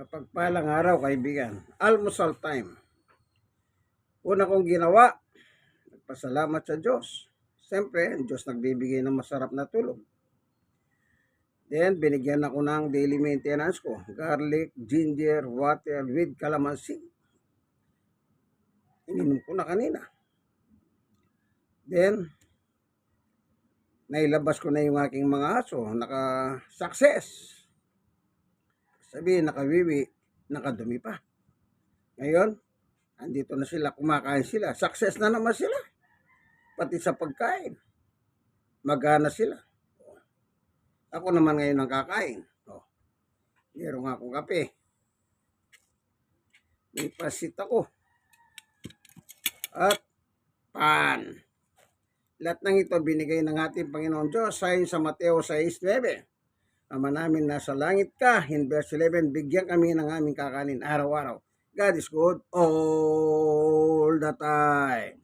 Mapagpalang araw, kaibigan. Almusal time. Una kong ginawa, nagpasalamat sa Diyos. Siyempre, ang Diyos nagbibigay ng masarap na tulog. Then, binigyan ako ng daily maintenance ko. Garlic, ginger, water with calamansi. Ininom ko na kanina. Then, nailabas ko na yung aking mga aso. Naka-success. Sabihin, nakawiwi, nakadumi pa. Ngayon, andito na sila, kumakain sila. Success na naman sila. Pati sa pagkain. Magana sila. Ako naman ngayon ang kakain. Oh. Meron nga akong kape. May pasit ako. At pan. Lahat ng ito binigay ng ating Panginoon Diyos sayon sa Mateo 6.9. Ama namin nasa langit ka, in verse 11, bigyan kami ng aming kakanin araw-araw. God is good all the time.